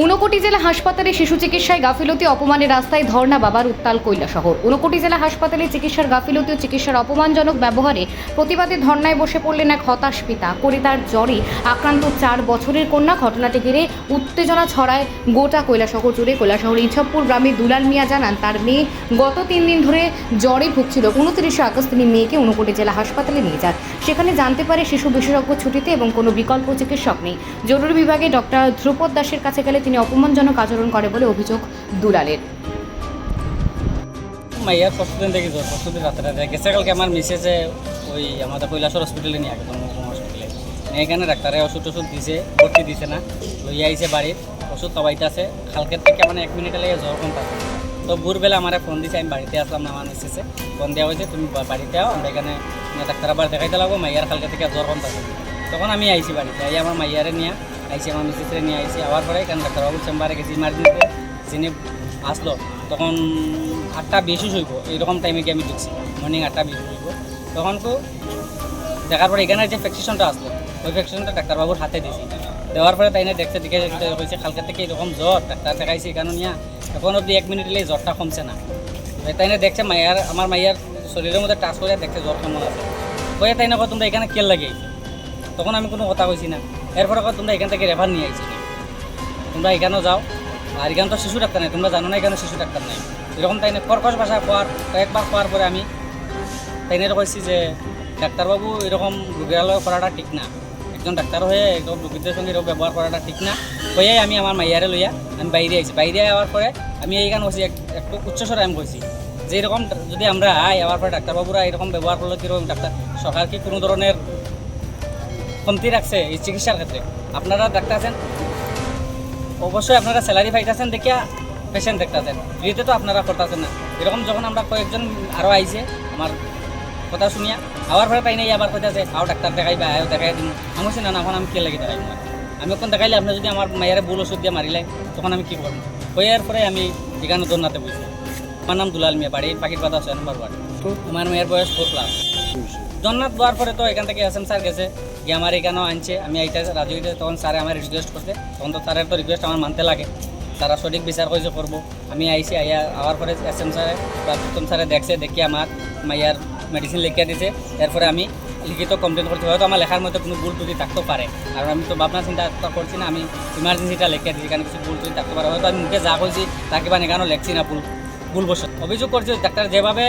ঊনকোটি জেলা হাসপাতালে শিশু চিকিৎসায় গাফিলতি, অপমানের রাস্তায় ধর্ণা, বাবার উত্তাল কৈলা শহর। ঊনকোটি জেলা হাসপাতালে চিকিৎসার গাফিলতি ও চিকিৎসার অপমানজনক ব্যবহারে প্রতিবাদে ধর্ণায় বসে পড়লেন এক হতাশ পিতা। করে তার জ্বরে আক্রান্ত চার বছরের কন্যা ঘটনাটি ঘিরে উত্তেজনা ছড়ায় গোটা কৈলাসহর জুড়ে। কৈলাসহর ইছপপুর গ্রামে দুলাল মিয়া জানান, তার মেয়ে গত তিন দিন ধরে জ্বরে ভুগছিল। উনত্রিশে আগস্ট তিনি মেয়েকে ঊনকোটি জেলা হাসপাতালে নিয়ে যান। সেখানে জানতে পারে শিশু বিশেষজ্ঞ ছুটিতে এবং কোনো বিকল্প চিকিৎসক নেই। জরুরি বিভাগে ডক্টর ধ্রুপদ দাসের কাছে গেলে তিনি অপমানজনক আচরণ করে বলে অভিযোগ দুলালের। মাইয়ার প্রস্তুতি দেখি জ্বর প্রস্তুতি রাতে রাতে গেছে কালকে আমার মিসেসে ওই আমাদের কৈলাসর হসপিটালে নিয়ে মহকুমা হসপিটালে এখানে ডাক্তারে ওষুধ টষুধ দিছে, ভর্তি দিছে না। লইয়া আইছে বাড়ির, ওষুধ তবাইতে আছে কালকের থেকে মানে এক মিনিটে লেগে জ্বর কম পাচ্ছে তো ভোরবেলা আমার ফোন দিছে, আমি বাড়িতে আসলাম আমার মিসেসে। ফোন দেওয়া হয়েছে, তুমি বাড়িতে আও, আমরা এখানে ডাক্তার আবার দেখাইতে লাগবো। মাইয়ার কালকে থেকে জ্বর কম পাচ্ছে তখন আমি আইছি বাড়িতে আই আমার মাইয়ারে নিয়ে আইছি আমার মিসেসরে নিয়ে আইছি আবার পরে এখানে ডাক্তারবাবুর চেম্বারে গেছি ইমার্জেন্সিতে যিনি আসলো, তখন আটটা বেশি হইব এইরকম টাইমে গিয়ে আমি ঢুকছি। মর্নিং আটটা বেশি হইব তখন তো দেখার পরে এখানে যে ফ্যাকসিশনটা আসলো, ওই ফ্যাকসিশনটা ডাক্তারবাবুর হাতে দিছি দেওয়ার পরে তাই না দেখতে দেখে হয়েছে কালকে থেকে এরকম জ্বর, ডাক্তার দেখাইছি এখানে নিয়ে এখন অব্দি এক মিনিট এলেই জ্বরটা কমছে না। তাই না দেখছে মাইয়ার আমার মাইয়ার শরীরের মধ্যে টাচ করে দেখছে জ্বর কেমন আছে। কয়ে তাই না তোমরা এখানে কেল লাগে তখন আমি কোনো কথা কইছি না। এরপরে তোমরা এখান থেকে রেফার নিয়ে আইছি তোমরা এখানেও যাও। আর এখানে তো শিশু ডাক্তার নেই, তোমরা জানো না এখানে শিশু ডাক্তার নেই। এরকম তাই না, কর্কশ ভাষা খোয়ার কয়েকবার খোয়ার পরে আমি তাই না কইছি যে, ডাক্তারবাবু, এরকম রোগীরালয় করাটা ঠিক না। একজন ডাক্তার হয়ে এরকম রোগীদের সঙ্গে এরকম ব্যবহার করাটা ঠিক না। হয়ে আমি আমার মাইয়ারে লইয়া আমি বাইরে আইছি। বাইরে যাওয়ার পরে আমি এইখানে কইছি এক- একটু উচ্চস্বরে আমি কইছি যে এরকম যদি আমরা আই আবার পরে ডাক্তারবাবুরা এরকম ব্যবহার করলে কীরকম ডাক্তার, সরকার কি কোনো ধরনের কমতি রাখছে এই চিকিৎসার ক্ষেত্রে। আপনারা আছেন? অবশ্যই আপনারা স্যালারি পাইতেছেন দেখিয়া পেশেন্ট দেখতেছেন ফ্রিতে তো আপনারা করতেছেন না। এরকম যখন আমরা কয়েকজন আরও আইছে, আমার কথা শুনিয়া, আবার পরে তাই নাই, আবার কইতাছে, আও ডাক্তার দেখাই বা আয়ো দেখাই দিন আমি না না, এখন আমি কে লাগি দেখাই আমি এখন দেখাইলে আপনি যদি আমার মায়ের ভুল ওষুধ দিয়ে মারিলে, তখন আমি কী করব কইয়ার পরে আমি এখানে দোলনাতে বসি আমার নাম দুলাল মিয়া, বাড়ি পাখির পাতা ছয় নম্বর ওয়ার্ড। আমার মেয়ের বয়স ফোর প্লাস জন্নাথ দেওয়ার পরে তো এখান থেকে এস এম স্যার গেছে, গিয়ে আমার এখানেও আনছে। আমি এইটা রাজু তখন স্যারে আমার রিকোয়েস্ট করছে। তখন তো স্যারের তো রিকোয়েস্ট আমার মানতে লাগে। তারা সঠিক বিচার করেছে, করব। আমি আইসি আইয়া আওয়ার পরে এস এম স্যারে বা প্রথম স্যারে দেখছে, দেখি আমার মাইয়ার মেডিসিন লিখিয়ে দিছে। এরপরে আমি লিখিত কমপ্লেন করছি। হয়তো আমার লেখার মধ্যে কোনো ভুল ত্রুটি থাকতে পারে। আর আমি তো ভাবনা চিন্তা করছি না, আমি ইমার্জেন্সিটা লিখে দিচ্ছি কারণ কিছু ভুল ত্রুটি থাকতে পারে। হয়তো আমি মুখে যা কইছি, তাকে বা এখানেও লেখছি না, ভুল ভুলবশত অভিযোগ করছে, ডাক্তার যেভাবে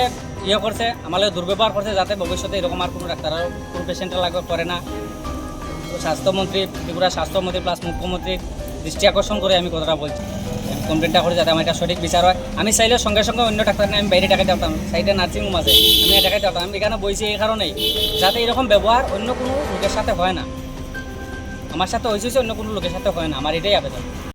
ইয়ে করছে আমাদের দুর্ব্যবহার করছে যাতে ভবিষ্যতে এরকম আর কোনো ডাক্তার কোনো পেশেন্টের লাগবে করে না। স্বাস্থ্যমন্ত্রী, ত্রিপুরা স্বাস্থ্যমন্ত্রী প্লাস মুখ্যমন্ত্রীর দৃষ্টি আকর্ষণ করে আমি কথাটা বলছি। কমপ্লেনটা করে যাতে আমার এটা সঠিক বিচার হয়। আমি চাইলে সঙ্গে সঙ্গে অন্য ডাক্তার আমি বাইরে টাকা দিতাম সাইডে নার্সিং হোম আছে, আমি টাকা দিতাম আমি এখানে বইছি এই কারণেই, যাতে এরকম ব্যবহার অন্য কোনো লোকের সাথে হয় না। আমার সাথে হয়েছে অন্য কোনো লোকের সাথে হয় না। আমার এটাই আবেদন।